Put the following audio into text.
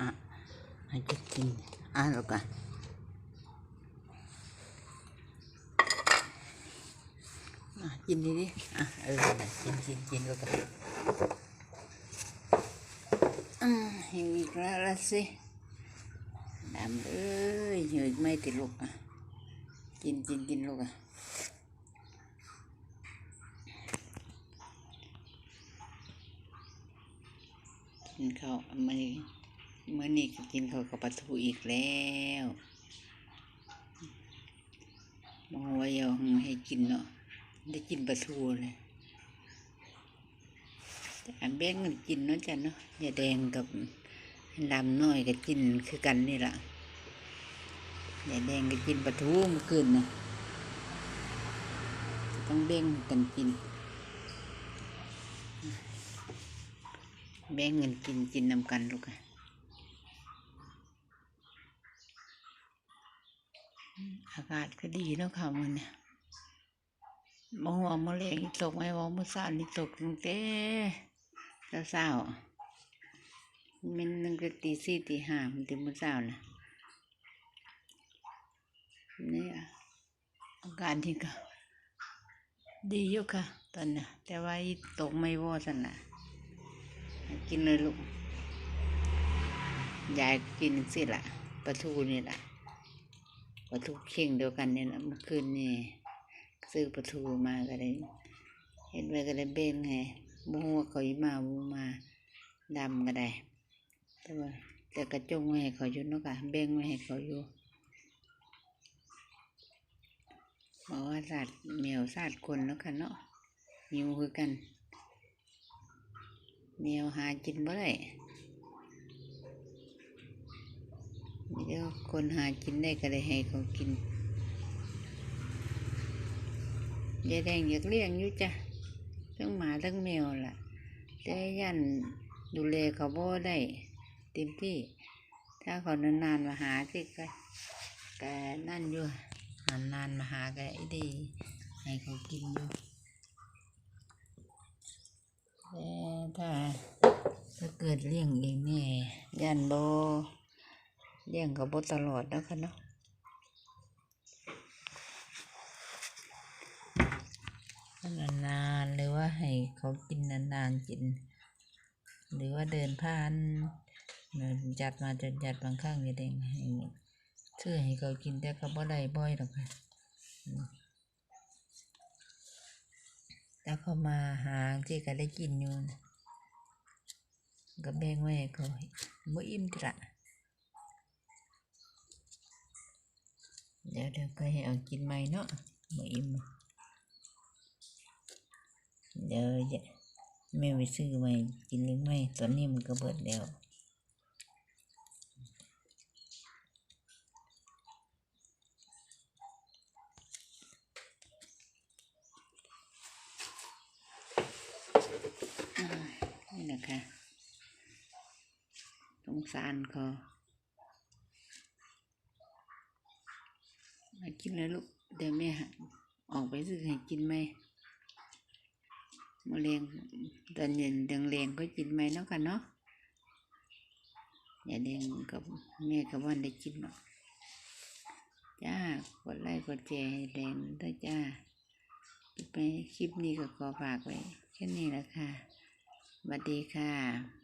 อะให้จะกินอะลูกอะอะกินดีดิอะเออนะกินกินกินแลูกอะอืมหิวอีกแล้วละสิดำเอ้ยหิวอีกไม่ติดลูกอะกินกินกินลูกอะกินข้าวมื้อนี้ เมื้อนี้ก็กินข้าวกับปลาทูอีกแล้วมองว่าอยาให้กินเนาะได้กินปลาทูเลยแต่อันแบ่งกันกินเนาะจ้ะเนาะยาแดงกับลำน้อยก็กินคือกันนี่ละยาแดงก็กินปลาทูเมื่อคืนนะต้องแบ่งกันกิน แบ่งเงินกินกินนำกันลูกอะ อากาศก็ดีเนาะค่ะมันเนี่ยมองว่ามาแรงตกไหมว่ามื่อเช้านี่ตกตั้งแต่เช้าๆมันนึงก็ตีสี่ตีห้ามันถึงมื่อเช้านะนี่อาการที่ก็ดีอยู่ค่ะ ตอนนี้แต่ว่าอีตกไม่วอสันนะกินเลยลูกยายกินสิละปลาทูนี่แหละ ปลาทูเข่งเดียวกันเนี่ยเมื่อคืนนี่ซื้อปลาทูมาก็ได้เห็นไว้ก็ได้เบ้งไงบ่ฮู้ว่าเขาอีมาบ่มาดำก็ได้ แต่ว่าแต่กระจงไว้ให้เขาอยู่นาะค่ะเบ้งไว้ให้เขาอยู่บอกว่าสัตว์แมวสัตว์คนเนาะค่ะเนาะหิวคือกันแมวหากินบ่ได้ เดี๋ยวคนหากินได้ก็ได้ให้เขากินยายแดงอยากเลี้ยงอยู่จ้ะทั้งหมาทั้งแมวล่ะ แต่ยันดูแลเขาบ่ได้เต็มที่ ถ้าเขานานๆมาหาที่ก็ก็นั่นอยู่นานๆมาหาก็ไอ้ดีให้เขากินอยู่แต่ถ้าถ้าเกิดเลี้ยงเองเนี่ยยันโบ เลี้ยงกับบตลอดแล้วค่ะเนาะนานๆหรือว่าให้เขากินนานๆกิน หรือว่าเดินผ่านจัดมาจนจัดบางครั้งจะเด้งให้ซื้อให้เขากินแต่ก็บ่ได้บ่อยหรอกค่ะแล้วเขามาหาที่ก็ได้กินอยู่นะก็แบ่งไว้เขาบ่อิ่มติละ เดี๋ยวเดี๋ยวก็ให้เอากินใหม่เนาะบ่อิ่มเดี๋ยวจะแม่ไปซื้อใหม่กินเลี้ยงใหม่ตอนนี้มันก็เบิดแล้วนี่นะคะสงสารเขา มากินเลยลูก เดี๋ยวแม่หออกไปซื้อให้กินไหมมะเร็งตอนเย็นแดงแรงก็กินไหมเนาะกันเนาะอย่าแดงกับแม่กับวันได้กินเนาะจ้ากดไลค์กดแชร์ให้แดงด้วยจ้าไปคลิปนี้ก็ขอฝากไว้แค่นี้ละค่ะสวัสดีค่ะ